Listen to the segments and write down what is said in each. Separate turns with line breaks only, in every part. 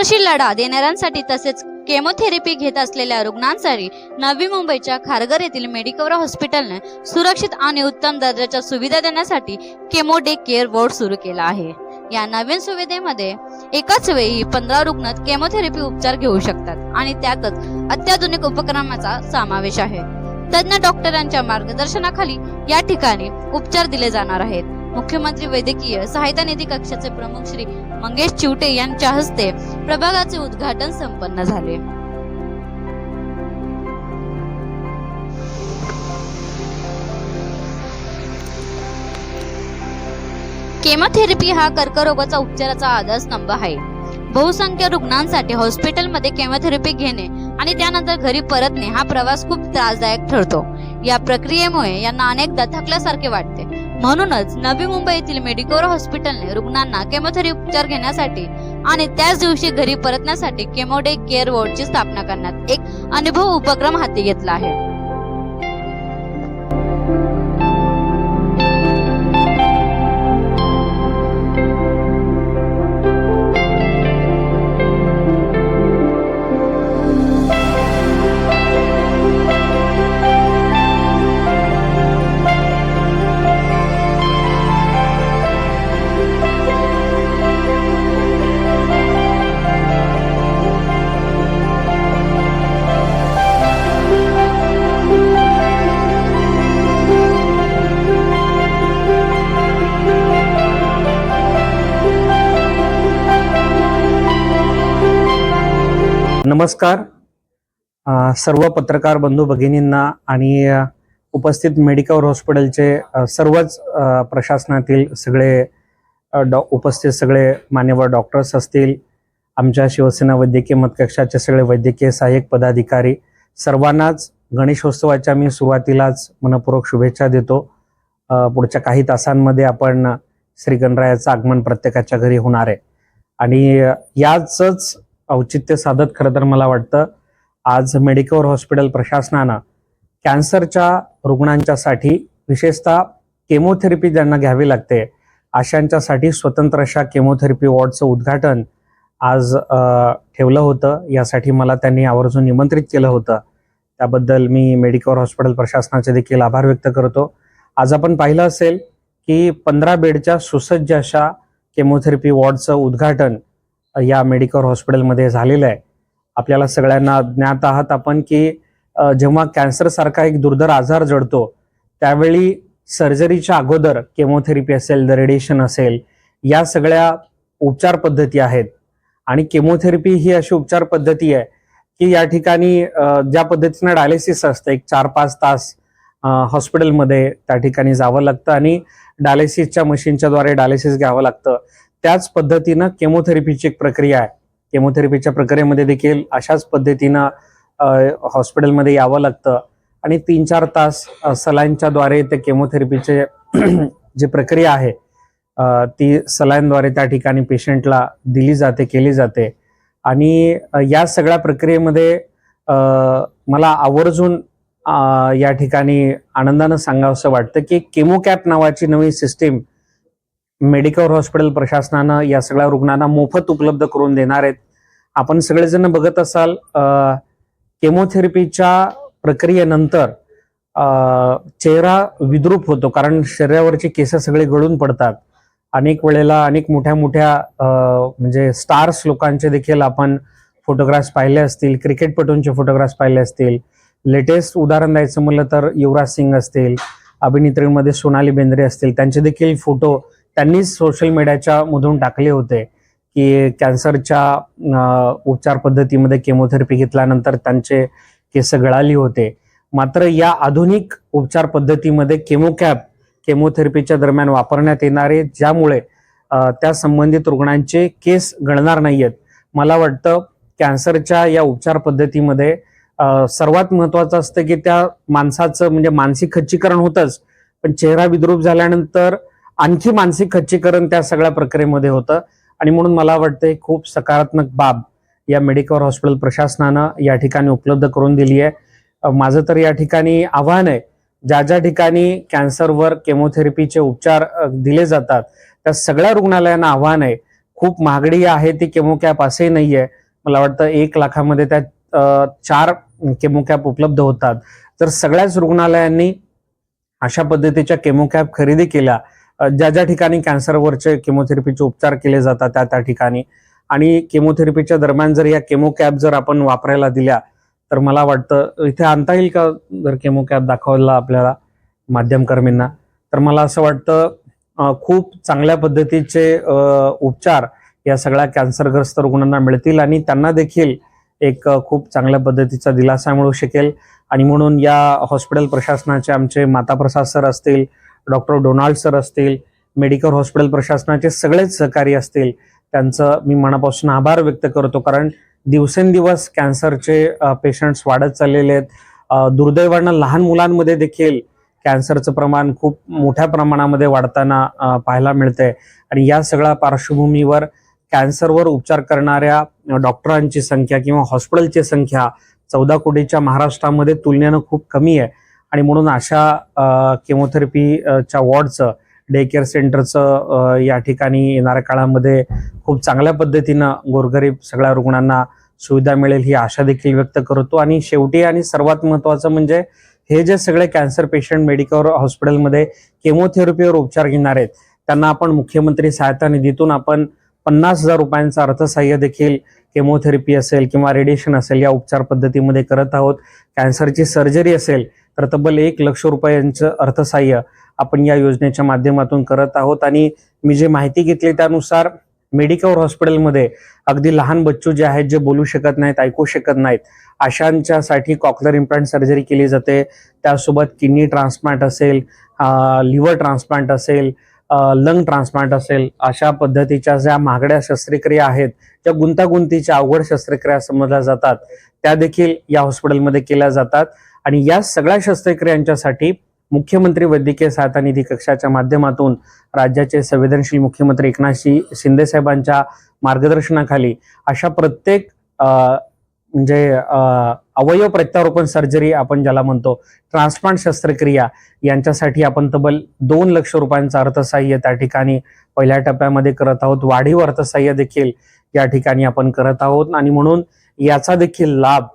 कॅन्सरशी लढा देणाऱ्यांसाठी तसेच केमोथेरपी घेत असलेल्या रुग्णांसाठी नवी मुंबईच्या खारघर येथील मेडिकवर हॉस्पिटलने सुरक्षित आणि उत्तम दर्जाच्या सुविधा देण्यासाठी केमो डे केअर वॉर्ड सुरू केला आहे. या नवीन सुविधेमध्ये एकाच वेळी पंधरा रुग्ण केमोथेरपी उपचार घेऊ शकतात आणि त्यातच अत्याधुनिक उपक्रमाचा समावेश आहे. तज्ज्ञ डॉक्टरांच्या मार्गदर्शनाखाली या ठिकाणी उपचार दिले जाणार आहेत. मुख्यमंत्री वैद्यकीय सहायता निधी कक्षाचे प्रमुख श्री मंगेश चिवटे यांच्या हस्ते प्रभागाचे उद्घाटन संपन्न झाले. केमोथेरपी हा कर्करोगाचा उपचाराचा आधारस्तंभ आहे. बहुसंख्य रुग्णांसाठी हॉस्पिटलमध्ये केमोथेरपी घेणे आणि त्यानंतर घरी परतणे हा प्रवास खूप त्रासदायक ठरतो. या प्रक्रियेमुळे यांना अनेकदा थकल्यासारखे वाटते. म्हणूनच नवी मुंबईतील मेडिकोर हॉस्पिटलने रुग्णांना केमोथेरी उपचार घेण्यासाठी आणि त्याच दिवशी घरी परतण्यासाठी केमोडे केअर वॉर्डची स्थापना करण्यात एक अनुभव उपक्रम हाती घेतला आहे.
नमस्कार. सर्व पत्रकार बंधू भगिनींना आणि उपस्थित मेडिकल हॉस्पिटलचे सर्वच प्रशासनातील सगळे डॉ उपस्थित सगळे मान्यवर डॉक्टर्स असतील आमच्या शिवसेना वैद्यकीय मतकक्षाचे सगळे वैद्यकीय सहाय्यक पदाधिकारी सर्वांनाच गणेशोत्सवाच्या मी सुरुवातीलाच मनपूर्वक शुभेच्छा देतो. पुढच्या काही तासांमध्ये आपण श्री गणरायाचं आगमन प्रत्येकाच्या घरी होणार आहे. आणि याचच औचित्य साधत खरं तर मला वाटतं. आज मेडिकवर हॉस्पिटल प्रशासनानं कॅन्सरच्या रुग्णांच्यासाठी विशेषतः केमोथेरपी ज्यांना घ्यावी लागते अशांच्यासाठी स्वतंत्र अशा केमोथेरपी वॉर्डचं उद्घाटन आज ठेवलं होतं. यासाठी मला त्यांनी आवर्जून निमंत्रित केलं होतं. त्याबद्दल मी मेडिकवर हॉस्पिटल प्रशासनाचे देखील आभार व्यक्त करतो. आज आपण पाहिलं असेल की पंधरा बेडच्या सुसज्ज अशा केमोथेरपी वॉर्डचं उद्घाटन या मेडिकल हॉस्पिटलमध्ये झालेलं आहे. आपल्याला सगळ्यांना ज्ञात आहात आपण की जेव्हा कॅन्सर सारखा एक दुर्धर आजार जडतो त्यावेळी सर्जरीच्या अगोदर केमोथेरपी असेल द रेडिएशन असेल या सगळ्या उपचार पद्धती आहेत. आणि केमोथेरपी ही अशी उपचार पद्धती आहे की या ठिकाणी ज्या पद्धतीनं डायलिसिस असतं एक चार पाच तास हॉस्पिटलमध्ये त्या ठिकाणी जावं लागतं आणि डायलिसिसच्या मशीनच्या द्वारे डायलिसिस घ्यावं लागतं. त्याच पद्धतीनं केमोथेरपीची एक प्रक्रिया आहे. केमोथेरपीच्या प्रक्रियेमध्ये देखील अशाच पद्धतीनं हॉस्पिटलमध्ये यावं लागतं. आणि तीन चार तास अ, सलाईनच्या द्वारे ते केमोथेरपीचे जी प्रक्रिया आहे ती सलाईनद्वारे त्या ठिकाणी पेशंटला दिली जाते केली जाते. आणि या सगळ्या प्रक्रियेमध्ये मला आवर्जून या ठिकाणी आनंदानं सांगावंसं वाटतं की केमोकॅप नावाची नवी सिस्टीम मेडिकल हॉस्पिटल प्रशासनानं या सगळ्या रुग्णांना मोफत उपलब्ध करून देणार आहेत. आपण सगळेजण बघत असाल केमोथेरपीच्या प्रक्रियेनंतर चेहरा विद्रूप होतो कारण शरीरावरचे केस सगळे गळून पडतात. अनेक वेळेला अनेक मोठ्या मोठ्या म्हणजे स्टार्स लोकांचे देखील आपण फोटोग्राफ्स पाहिले असतील क्रिकेटपटूंचे फोटोग्राफ्स पाहिले असतील. लेटेस्ट उदाहरण द्यायचं म्हणलं तर युवराज सिंग असतील अभिनेत्रीमध्ये सोनाली बेंद्रे असतील त्यांचे देखील फोटो त्यांनीच सोशल मीडियाच्या मधून टाकले होते की कॅन्सरच्या उपचार पद्धतीमध्ये केमोथेरपी घेतल्यानंतर त्यांचे केस गळाली होते. मात्र या आधुनिक उपचार पद्धतीमध्ये केमोकॅप केमोथेरपीच्या दरम्यान वापरण्यात येणारे ज्यामुळे त्या संबंधित रुग्णांचे केस गळणार नाहीयेत. मला वाटतं कॅन्सरच्या या उपचार पद्धतीमध्ये सर्वात महत्वाचं असतं की त्या माणसाचं म्हणजे मानसिक खच्चीकरण होतंच. पण चेहरा विद्रूप झाल्यानंतर आणखी मानसिक खच्चीकरण त्या सगळ्या प्रक्रियेमध्ये होतं. आणि म्हणून मला वाटतं खूप सकारात्मक बाब या मेडिकल हॉस्पिटल प्रशासनानं या ठिकाणी उपलब्ध करून दिली आहे. माझं तर या ठिकाणी आव्हान आहे ज्या ज्या ठिकाणी कॅन्सरवर केमोथेरपीचे उपचार दिले जातात त्या सगळ्या रुग्णालयांना आव्हान आहे. खूप महागडी आहे ती केमो कॅप असंही आहे मला वाटतं एक लाखामध्ये त्या चार केमो कॅप उपलब्ध होतात. तर सगळ्याच रुग्णालयांनी अशा पद्धतीच्या केमो कॅप खरेदी केल्या. ज्या ज्या ठिकाणी कॅन्सरवरचे केमोथेरपीचे उपचार केले जातात त्या त्या ठिकाणी. आणि केमोथेरपीच्या दरम्यान जर या केमो कॅप जर आपण वापरायला दिल्या तर मला वाटतं इथे आणता येईल का जर केमो कॅप दाखवला आपल्याला माध्यमकर्मींना? तर मला असं वाटतं खूप चांगल्या पद्धतीचे उपचार या सगळ्या कॅन्सरग्रस्त रुग्णांना मिळतील आणि त्यांना देखील एक खूप चांगल्या पद्धतीचा दिलासा मिळू शकेल. आणि म्हणून या हॉस्पिटल प्रशासनाचे आमचे माता प्रसाद सर असतील डॉक्टर डोनाल्ड सर असतील मेडिकल हॉस्पिटल प्रशासनाचे सगळेच सहकारी असतील त्यांचं मी मनापासून आभार व्यक्त करतो. कारण दिवसेंदिवस कॅन्सरचे पेशंट्स वाढत चाललेले आहेत. दुर्दैवानं लहान मुलांमध्ये देखील कॅन्सरचं प्रमाण खूप मोठ्या प्रमाणामध्ये वाढताना पाहायला मिळतंय. आणि या सगळ्या पार्श्वभूमीवर कॅन्सरवर उपचार करणाऱ्या डॉक्टरांची संख्या किंवा हॉस्पिटलची संख्या चौदा कोटीच्या महाराष्ट्रामध्ये तुलनेनं खूप कमी आहे. आणि म्हणून अशा केमोथेरपीच्या वॉर्डचं डे केअर सेंटरचं या ठिकाणी येणाऱ्या काळामध्ये खूप चांगल्या पद्धतीनं गोरगरीब सगळ्या रुग्णांना सुविधा मिळेल ही आशा देखील व्यक्त करतो. आणि शेवटी आणि सर्वात महत्त्वाचं म्हणजे हे जे सगळे कॅन्सर पेशंट मेडिकल हॉस्पिटलमध्ये केमोथेरपीवर उपचार घेणार आहेत त्यांना आपण मुख्यमंत्री सहायता निधीतून आपण पन्नास हजार रुपयांचं अर्थसहाय्य देखील केमोथेरपी असेल किंवा रेडिएशन असेल या उपचार पद्धतीमध्ये करत आहोत. कॅन्सरची सर्जरी असेल तर तब्बल एक लक्ष रुपयांचं अर्थसहाय्य आपण या योजनेच्या माध्यमातून करत आहोत. आणि मी जे माहिती घेतली त्यानुसार मेडिकल हॉस्पिटलमध्ये अगदी लहान बच्चू जे आहेत जे बोलू शकत नाहीत ऐकू शकत नाहीत अशांच्यासाठी कॉकलर इम्प्लांट सर्जरी केली जाते. त्यासोबत किडनी ट्रान्सप्लांट असेल लिव्हर ट्रान्सप्लांट असेल लंग ट्रान्सप्लांट असेल अशा पद्धतीच्या ज्या महागड्या शस्त्रक्रिया आहेत ज्या गुंतागुंतीच्या अवघड शस्त्रक्रिया समजल्या जातात त्या देखील या हॉस्पिटलमध्ये केल्या जातात. आणि या सगळ्या शस्त्रक्रियांच्यासाठी मुख्यमंत्री वैद्यकीय सहायता निधी कक्षाच्या माध्यमातून राज्याचे संवेदनशील मुख्यमंत्री एकनाथ शिंदे साहेबांच्या मार्गदर्शनाखाली अशा प्रत्येक म्हणजे अवयव प्रत्यारोपण सर्जरी आपण ज्याला म्हणतो ट्रान्सप्लांट शस्त्रक्रिया यांच्यासाठी आपण तब्बल दोन लक्ष रुपयांचं अर्थसहाय्य त्या ठिकाणी पहिल्या टप्प्यामध्ये करत आहोत. वाढीव अर्थसहाय्य देखील या ठिकाणी आपण करत आहोत आणि म्हणून याचा देखील लाभ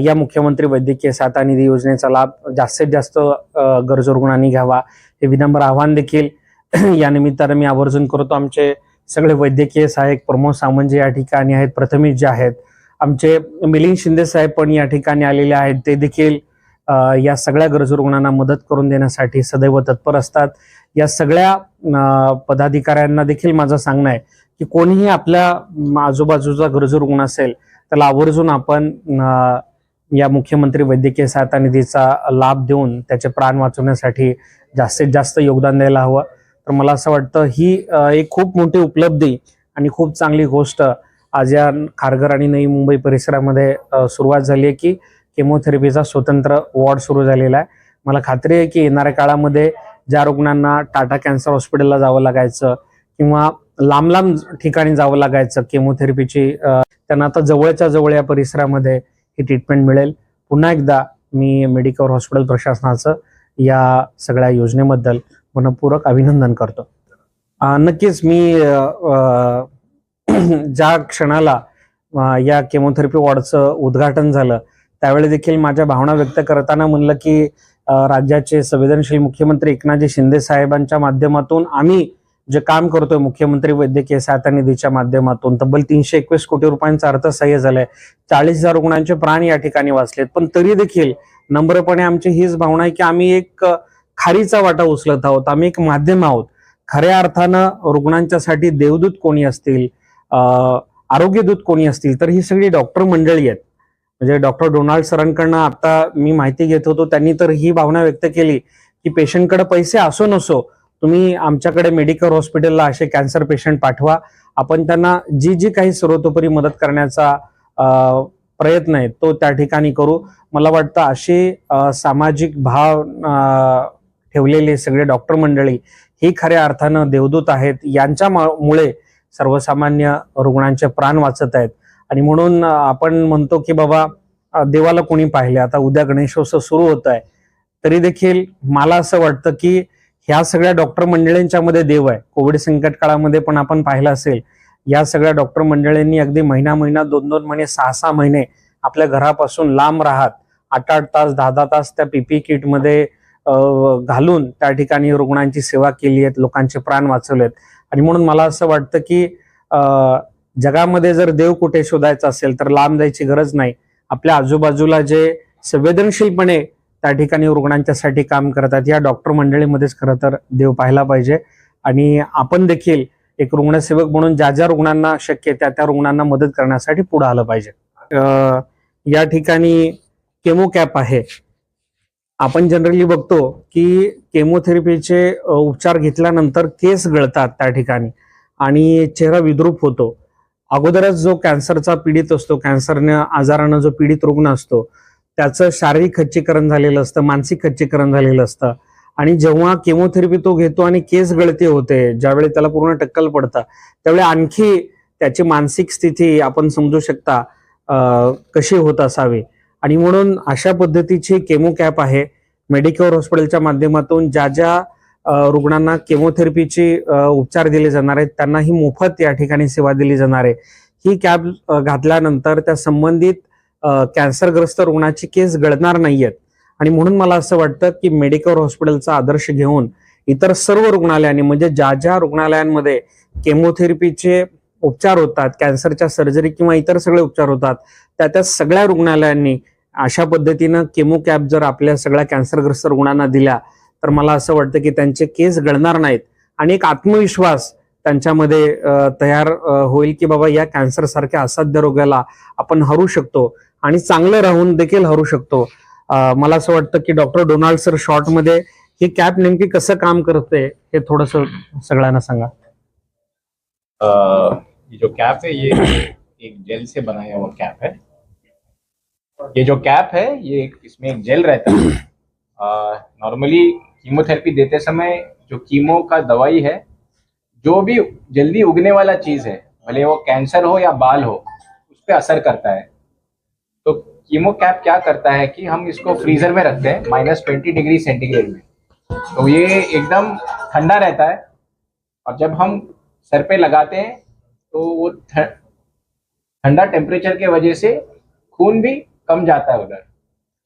या मुख्यमंत्री वैद्यकीय सहायता निधी योजनेचा लाभ जास्तीत जास्त गरजू रुग्णांनी घ्यावा हे विनम्र आव्हान देखील या निमित्तानं मी आवर्जून करतो. आमचे सगळे वैद्यकीय सहाय्यक प्रमोद सामंत जे या ठिकाणी आहेत प्रथमेश जे आहेत आमचे मिलिंद शिंदे साहेब पण या ठिकाणी आलेले आहेत. ते देखील या सगळ्या गरजू रुग्णांना मदत करून देण्यासाठी सदैव तत्पर असतात. या सगळ्या पदाधिकाऱ्यांना देखील माझं सांगणं आहे की कोणीही आपल्या आजूबाजूचा गरजू रुग्ण असेल त्याला आवर्जून आपण या मुख्यमंत्री वैद्यकीय सहायता निधीचा लाभ देऊन त्याचे प्राण वाचवण्यासाठी जास्तीत जास्त योगदान द्यायला हवं. तर मला असं वाटतं ही एक खूप मोठी उपलब्धी आणि खूप चांगली गोष्ट आज या खारघर आणि नवी मुंबई परिसरामध्ये सुरुवात झाली आहे की केमोथेरपीचा स्वतंत्र वॉर्ड सुरू झालेला आहे. मला खात्री आहे की येणाऱ्या काळामध्ये ज्या रुग्णांना टाटा कॅन्सर हॉस्पिटलला जावं लागायचं किंवा लांब लांब ठिकाणी जावं लागायचं केमोथेरपीची त्यांना आता जवळच्या जवळ या परिसरामध्ये ही ट्रीटमेंट मिळेल. पुन्हा एकदा मी मेडिकल हॉस्पिटल प्रशासनाचं या सगळ्या योजनेबद्दल मनपूर्वक अभिनंदन करतो. नक्कीच मी ज्या क्षणाला या केमोथेरपी वॉर्डचं उद्घाटन झालं त्यावेळी देखील माझ्या भावना व्यक्त करताना म्हणलं की राज्याचे संवेदनशील मुख्यमंत्री एकनाथजी शिंदे साहेबांच्या माध्यमातून आम्ही जे काम करतोय मुख्यमंत्री वैद्यकीय सहायता निधीच्या माध्यमातून तब्बल तीनशे एकवीस कोटी रुपयांचं अर्थसहाय्य झालंय. चाळीस हजार रुग्णांचे प्राण या ठिकाणी वाचलेत. पण तरी देखील नम्रपणे आमची हीच भावना आहे की आम्ही एक खारीचा वाटा उचलत आहोत. आम्ही एक माध्यम आहोत. खऱ्या अर्थानं रुग्णांच्यासाठी देवदूत कोणी असतील आरोग्यदूत कोणी असतील तर ही सगळी डॉक्टर मंडळी आहेत. म्हणजे डॉक्टर डोनाल्ड सरांकडनं आता मी माहिती घेत होतो त्यांनी तर ही भावना व्यक्त केली की पेशंटकडे पैसे असो नसो तुम्ही आमच्याकडे मेडिकल हॉस्पिटलला असे कॅन्सर पेशंट पाठवा. आपण त्यांना जी जी काही सर्वतोपरी मदत करण्याचा प्रयत्न आहे तो त्या ठिकाणी करू. मला वाटतं अशी सामाजिक भाव ठेवलेले सगळे डॉक्टर मंडळी ही खऱ्या अर्थानं देवदूत आहेत. यांच्या म- मुळे सर्वसामान्य रुग्णांचे प्राण वाचत आहेत. आणि म्हणून आपण म्हणतो की बाबा देवाला कोणी पाहिले? आता उद्या गणेशोत्सव सुरू होत आहे तरी देखील मला असं वाटतं की ह्या सगळ्या डॉक्टर मंडळींच्या मध्ये देव आहे. कोविड संकट काळामध्ये पण आपण पाहिलं असेल या सगळ्या डॉक्टर मंडळींनी अगदी महिना महिना दोन दोन महिने सहा सहा महिने आपल्या घरापासून लांब राहत आठ आठ तास दहा दहा तास त्या पीपी किटमध्ये घालून त्या ठिकाणी रुग्णांची सेवा केली आहेत लोकांचे प्राण वाचवलेत आणि म्हणून मला असं वाटतं की जगामध्ये जर देव कुठे शोधायचा असेल तर लांब जायची गरज नाही. आपल्या आजूबाजूला जे संवेदनशीलपणे त्या ठिकाणी रुग्णांच्यासाठी काम करतात. या डॉक्टर मंडळीमध्येच खरं तर देव पाहायला पाहिजे. आणि आपण देखील एक रुग्णसेवक म्हणून ज्या ज्या रुग्णांना शक्य त्या त्या रुग्णांना मदत करण्यासाठी पुढे आलं पाहिजे. या ठिकाणी केमो कॅप आहे. आपण जनरली बघतो की केमोथेरपीचे उपचार घेतल्यानंतर केस गळतात त्या ठिकाणी. आणि चेहरा विद्रूप होतो. अगोदरच जो कॅन्सरचा पीडित असतो कॅन्सरने आजारानं जो पीडित रुग्ण असतो त्याचं शारीरिक खच्चीकरण झालेलं असतं मानसिक खच्चीकरण झालेलं असतं. आणि जेव्हा केमोथेरपी तो घेतो आणि केस गळती होते ज्यावेळी त्याला पूर्ण टक्कल पडतं त्यावेळी आणखी त्याची मानसिक स्थिती आपण समजू शकता कशी होत असावी. आणि म्हणून अशा पद्धतीची केमो कॅप आहे. मेडिकेअर हॉस्पिटलच्या माध्यमातून ज्या ज्या रुग्णांना केमोथेरपीची उपचार दिले जाणार आहेत त्यांना ही मोफत या ठिकाणी सेवा दिली जाणार आहे. ही कॅप घातल्यानंतर त्या संबंधित कॅन्सरग्रस्त रुग्णाची केस गळणार नाहीयेत. आणि म्हणून मला असं वाटतं की मेडिकल हॉस्पिटलचा आदर्श घेऊन इतर सर्व रुग्णालयांनी म्हणजे ज्या ज्या रुग्णालयांमध्ये केमोथेरपीचे उपचार होतात कॅन्सरच्या सर्जरी किंवा इतर सगळे उपचार होतात त्या त्या सगळ्या रुग्णालयांनी अशा पद्धतीनं केमो कॅप जर आपल्या सगळ्या कॅन्सरग्रस्त रुग्णांना दिल्या तर मला असं वाटतं की त्यांचे केस गळणार नाहीत. आणि एक आत्मविश्वास त्यांच्यामध्ये तयार होईल की बाबा या कॅन्सरसारख्या असाध्य रोगाला आपण हरू शकतो. आणि चांगलं राहून देखील हरू शकतो. मला असं वाटतं की डॉक्टर डोनाल्ड सर शॉर्टमध्ये ही कॅप नेमकी कसं काम करते हे थोडस सगळ्यांना सांगा.
ये जो कैप है ये एक जेल से बनाया हुआ कैप है. ये जो कैप है ये इसमें एक जेल रहता है. नॉर्मली कीमोथेरेपी देते समय जो कीमो का दवाई है जो भी जल्दी उगने वाला चीज है भले वो कैंसर हो या बाल हो उस पर असर करता है. कीमो कैप क्या करता है कि हम इसको फ्रीजर में रखते हैं माइनस ट्वेंटी डिग्री सेंटीग्रेड में। तो ये एकदम ठंडा रहता है। और जब हम सर पे लगाते हैं तो वो ठंडा टेम्परेचर के वजह से खून भी कम जाता है उधर।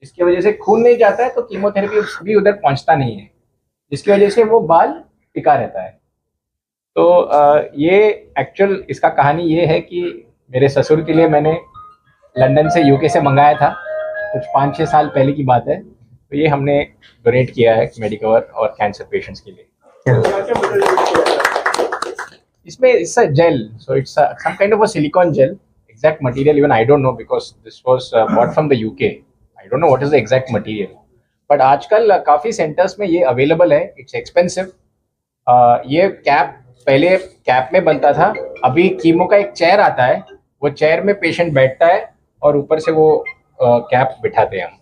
इसकी वजह से खून नहीं जाता है तो कीमोथेरेपी भी उधर पहुँचता नहीं है। जिसकी वजह से वो बाल टिका रहता है। तो ये एक्चुअल इसका कहानी ये है कि मेरे ससुर के लिए मैंने लंदन से यूके से मंगाया था। कुछ पाँच छः साल पहले की बात है। तो ये हमने डोनेट किया है मेडिकवर और कैंसर पेशेंट्स के लिए। इसमें it's a gel so it's some kind of a silicone gel exact material even I don't know because this was bought from the UK I don't know what is the exact material but आजकल uh, काफ़ी centres में ये available है it's expensive uh, ये cap पहले cap में बनता था, अभी कीमो का एक चेयर आता है, वो चेयर में पेशेंट बैठता है और ऊपर से वो कैप बिठाते हैं हम।